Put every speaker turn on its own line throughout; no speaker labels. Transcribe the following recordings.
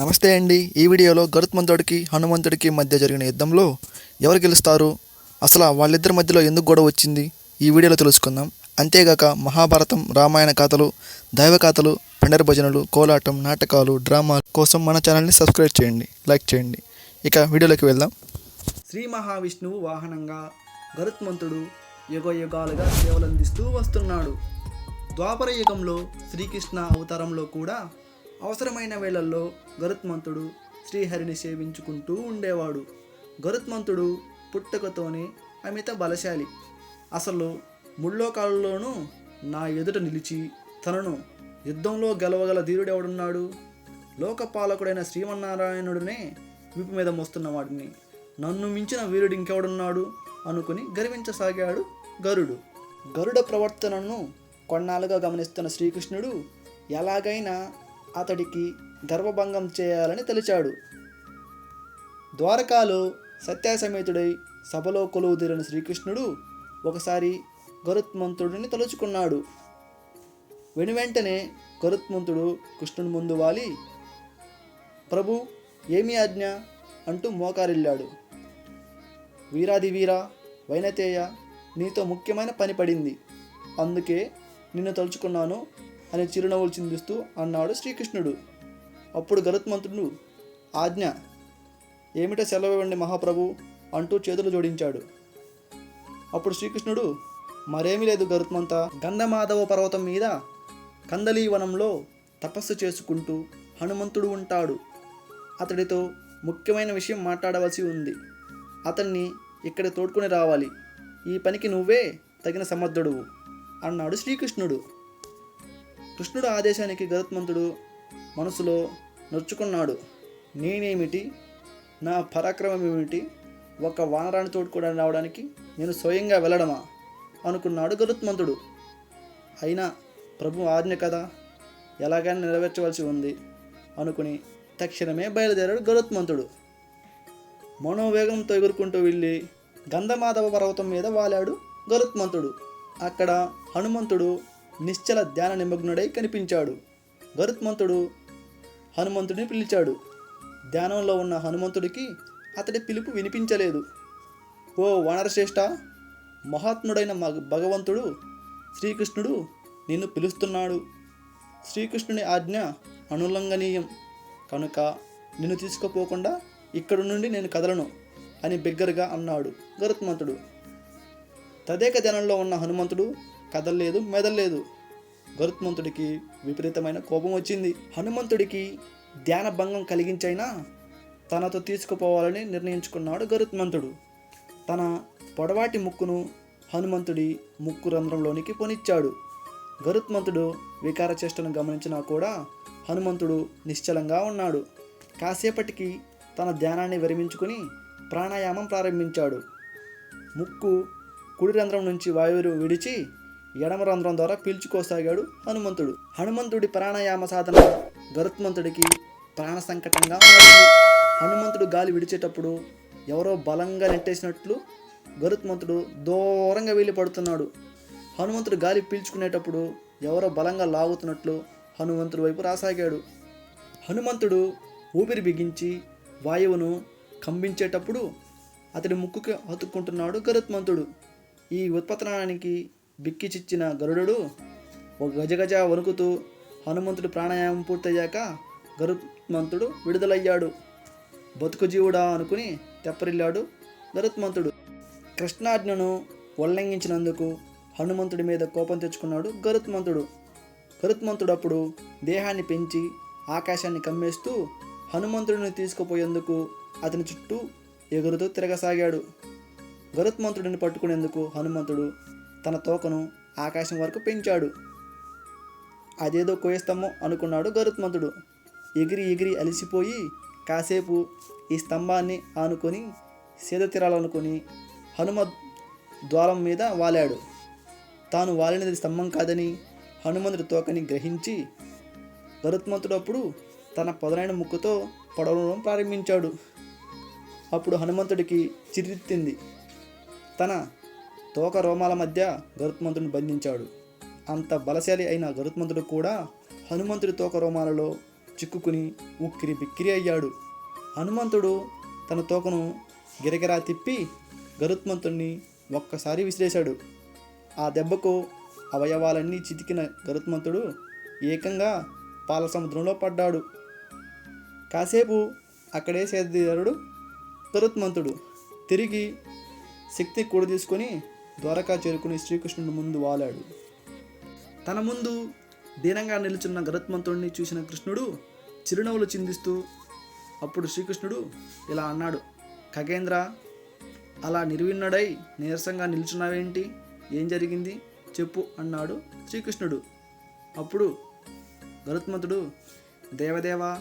నమస్తే అండి. ఈ వీడియోలో గరుత్మంతుడికి హనుమంతుడికి మధ్య జరిగిన యుద్ధంలో ఎవరు గెలుస్తారు? అసలు వాళ్ళిద్దరి మధ్యలో ఎందుకు గొడవ వచ్చింది? ఈ వీడియోలో తెలుసుకుందాం. అంతేగాక మహాభారతం రామాయణ కథలు దైవ కథలు పండర భజనలు కోలాటం నాటకాలు డ్రామా కోసం మన ఛానల్ని సబ్స్క్రైబ్ చేయండి లైక్ చేయండి. ఇక వీడియోలోకి వెళ్దాం. శ్రీ మహావిష్ణువు వాహనంగా గరుత్మంతుడు యుగ యుగాలుగా సేవలందిస్తూ వస్తున్నాడు. ద్వాపర యుగంలో శ్రీకృష్ణ అవతారంలో కూడా అవసరమైన వేళల్లో గరుత్మంతుడు శ్రీహరిని సేవించుకుంటూ ఉండేవాడు. గరుత్మంతుడు పుట్టుకతోనే అమిత బలశాలి. అసలు ముళ్ళోకాలలోనూ నా ఎదుట నిలిచి తనను యుద్ధంలో గెలవగల ధీరుడెవడున్నాడు? లోకపాలకుడైన శ్రీమన్నారాయణుడినే వీపు మీద మోస్తున్న వాడిని. నన్ను మించిన వీరుడు ఇంకెవడున్నాడు? అనుకుని గర్వించసాగాడు గరుడు. గరుడ ప్రవర్తనను కొన్నాళ్ళుగా గమనిస్తున్న శ్రీకృష్ణుడు ఎలాగైనా అతడికి గర్వభంగం చేయాలని తలిచాడు. ద్వారకాలో సత్యాసమేతుడై సభలో కొలువుదీరిన శ్రీకృష్ణుడు ఒకసారి గరుత్మంతుడిని తలుచుకున్నాడు. వెనువెంటనే గరుత్మంతుడు కృష్ణుని ముందు వాలి ప్రభు ఏమి ఆజ్ఞ అంటూ మోకారిల్లాడు. వీరాది వీర వైనతేయ నీతో ముఖ్యమైన పని పడింది. అందుకే నిన్ను తలుచుకున్నాను. అని చిరునవ్వులు చిందిస్తూ అన్నాడు శ్రీకృష్ణుడు. అప్పుడు గరుత్మంతుడు ఆజ్ఞ. ఏమిటో సెలవు ఇవ్వండి మహాప్రభు? అంటూ చేతులు జోడించాడు. అప్పుడు శ్రీకృష్ణుడు మరేమీ లేదు గరుత్మంత. గంధమాధవ పర్వతం మీద కందలీవనంలో తపస్సు చేసుకుంటూ హనుమంతుడు ఉంటాడు. అతడితో ముఖ్యమైన విషయం మాట్లాడవలసి ఉంది. అతన్ని ఇక్కడ తోడుకొని రావాలి. ఈ పనికి నువ్వే తగిన సమర్థుడువు అన్నాడు శ్రీకృష్ణుడు. కృష్ణుడు ఆదేశానికి గరుత్మంతుడు మనసులో నొచ్చుకున్నాడు. నేనేమిటి? నా పరాక్రమం ఏమిటి ఒక వానరాన్ని తోడుకోవడానికి రావడానికి నేను స్వయంగా వెళ్ళడమా? అనుకున్నాడు గరుత్మంతుడు. అయినా ప్రభు ఆజ్ఞ కదా? ఎలాగైనా నెరవేర్చవలసి ఉంది అనుకుని తక్షణమే బయలుదేరాడు గరుత్మంతుడు. మనోవేగంతో ఎగురుకుంటూ వెళ్ళి గంధమాధవ పర్వతం మీద వాలాడు గరుత్మంతుడు. అక్కడ హనుమంతుడు నిశ్చల ధ్యాన నిమగ్నుడై కనిపించాడు. గరుత్మంతుడు హనుమంతుడిని పిలిచాడు. ధ్యానంలో ఉన్న హనుమంతుడికి అతడి పిలుపు వినిపించలేదు. ఓ వానరశ్రేష్ఠ మహాత్ముడైన మగ భగవంతుడు శ్రీకృష్ణుడు నిన్ను పిలుస్తున్నాడు. శ్రీకృష్ణుని ఆజ్ఞ అనుల్లంఘనీయం. కనుక నిన్ను తీసుకుపోకుండా ఇక్కడ నుండి నేను కదలను అని బిగ్గరగా అన్నాడు గరుత్మంతుడు తదేక ధ్యానంలో ఉన్న హనుమంతుడు కదలలేదు మెదలలేదు. గరుత్మంతుడికి విపరీతమైన కోపం వచ్చింది. హనుమంతుడికి ధ్యాన భంగం కలిగించైనా తనతో తీసుకుపోవాలని నిర్ణయించుకున్నాడు గరుత్మంతుడు. తన పొడవాటి ముక్కును హనుమంతుడి ముక్కు రంధ్రంలోనికి పొనిచ్చాడు. గరుత్మంతుడు వికార చేష్టను గమనించినా కూడా హనుమంతుడు నిశ్చలంగా ఉన్నాడు. కాసేపటికి తన ధ్యానాన్ని విరమించుకుని ప్రాణాయామం ప్రారంభించాడు. ముక్కు కుడి రంధ్రం నుంచి వాయువులు విడిచి ఎడమ రంధ్రం ద్వారా పీల్చుకోసాగాడు హనుమంతుడు. హనుమంతుడి ప్రాణాయామ సాధన గరుత్మంతుడికి ప్రాణ సంకటంగా మారింది. హనుమంతుడు గాలి విడిచేటప్పుడు ఎవరో బలంగా నెట్టేసినట్లు గరుత్మంతుడు దూరంగా వెళ్ళి పడుతున్నాడు. హనుమంతుడు గాలి పీల్చుకునేటప్పుడు ఎవరో బలంగా లాగుతున్నట్లు హనుమంతుడి వైపు రాసాగాడు. హనుమంతుడు ఊపిరి బిగించి వాయువును కంబించేటప్పుడు అతడి ముక్కుకి అతుక్కుంటున్నాడు గరుత్మంతుడు ఈ ఉత్పతనానికి బిక్కిచిచ్చిన గరుడు ఒక గజగజ వణుకుతూ హనుమంతుడు ప్రాణాయామం పూర్తయ్యాక గరుత్మంతుడు విడుదలయ్యాడు. బతుకు జీవుడా అనుకుని తెప్పరిల్లాడు గరుత్మంతుడు. కృష్ణాజ్ఞను ఉల్లంఘించినందుకు హనుమంతుడి మీద కోపం తెచ్చుకున్నాడు గరుత్మంతుడు. గరుత్మంతుడు అప్పుడు దేహాన్ని పెంచి ఆకాశాన్ని కమ్మేస్తూ హనుమంతుడిని తీసుకుపోయేందుకు అతని చుట్టూ ఎగురుతూ తిరగసాగాడు. గరుత్మంతుడిని పట్టుకునేందుకు హనుమంతుడు తన తోకను ఆకాశం వరకు పెంచాడు. అదేదో కోయిస్తామో అనుకున్నాడు గరుత్మంతుడు. ఎగిరి ఎగిరి అలసిపోయి కాసేపు ఈ స్తంభాన్ని ఆనుకొని సేద తీరాలనుకొని హనుమ ద్వారం మీద వాలాడు. తాను వాలినది స్తంభం కాదని హనుమంతుడి తోకని గ్రహించి గరుత్మంతుడు అప్పుడు తన పొదలైన ముక్కుతో పొడవడం ప్రారంభించాడు. అప్పుడు హనుమంతుడికి చిరెత్తింది తన తోక రోమాల మధ్య గరుత్మంతుడిని బంధించాడు. అంత బలశాలి అయిన గరుత్మంతుడు కూడా హనుమంతుడి తోక రోమాలలో
చిక్కుకుని ఉక్కిరి బిక్కిరి అయ్యాడు. హనుమంతుడు తన తోకను గిరగిరా తిప్పి గరుత్మంతుణ్ణి ఒక్కసారి విసిరేశాడు. ఆ దెబ్బకు అవయవాలన్నీ చితికిన గరుత్మంతుడు ఏకంగా పాల సముద్రంలో పడ్డాడు. కాసేపు అక్కడే సేదీరాడు గరుత్మంతుడు. తిరిగి శక్తి కూడ తీసుకొని ద్వారకా చేరుకుని శ్రీకృష్ణుడి ముందు వాలాడు. తన ముందు దీనంగా నిలుచున్న గరుత్మంతుడిని చూసిన కృష్ణుడు చిరునవ్వులు చిందిస్తూ అప్పుడు శ్రీకృష్ణుడు ఇలా అన్నాడు ఖగేంద్ర అలా నిర్విన్నడై నీరసంగా నిల్చున్నావేంటి? ఏం జరిగింది? చెప్పు అన్నాడు శ్రీకృష్ణుడు. అప్పుడు గరుత్మంతుడు దేవదేవ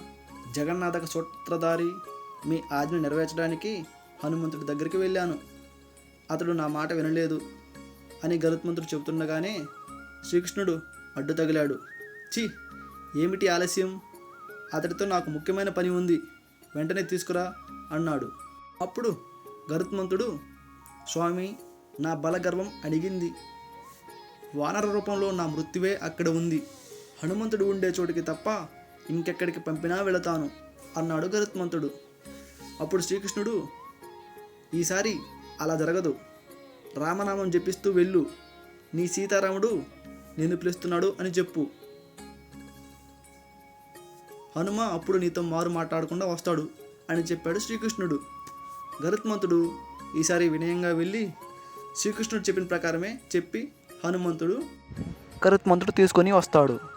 జగన్నాథక సూత్రధారి మీ ఆజ్ఞ నెరవేర్చడానికి హనుమంతుడి దగ్గరికి వెళ్ళాను. అతడు నా మాట వినలేదు అని గరుత్మంతుడు చెబుతుండగానే శ్రీకృష్ణుడు అడ్డు తగిలాడు. చి ఏమిటి ఆలస్యం? అతడితో నాకు ముఖ్యమైన పని ఉంది. వెంటనే తీసుకురా అన్నాడు. అప్పుడు గరుత్మంతుడు స్వామి నా బలగర్వం అడిగింది వానర రూపంలో నా మృత్యువే అక్కడ ఉంది. హనుమంతుడు ఉండే చోటికి తప్ప ఇంకెక్కడికి పంపినా వెళతాను అన్నాడు గరుత్మంతుడు. అప్పుడు శ్రీకృష్ణుడు ఈసారి అలా జరగదు. రామనామం జపిస్తూ వెళ్ళు. నీ సీతారాముడు నిన్ను పిలుస్తున్నాడు అని చెప్పు. హనుమ అప్పుడు నీతో మారు మాట్లాడకుండా వస్తాడు అని చెప్పాడు శ్రీకృష్ణుడు. గరుత్మంతుడు ఈసారి వినయంగా వెళ్ళి శ్రీకృష్ణుడు చెప్పిన ప్రకారమే చెప్పి హనుమంతుడు గరుత్మంతుడు తీసుకొని వస్తాడు.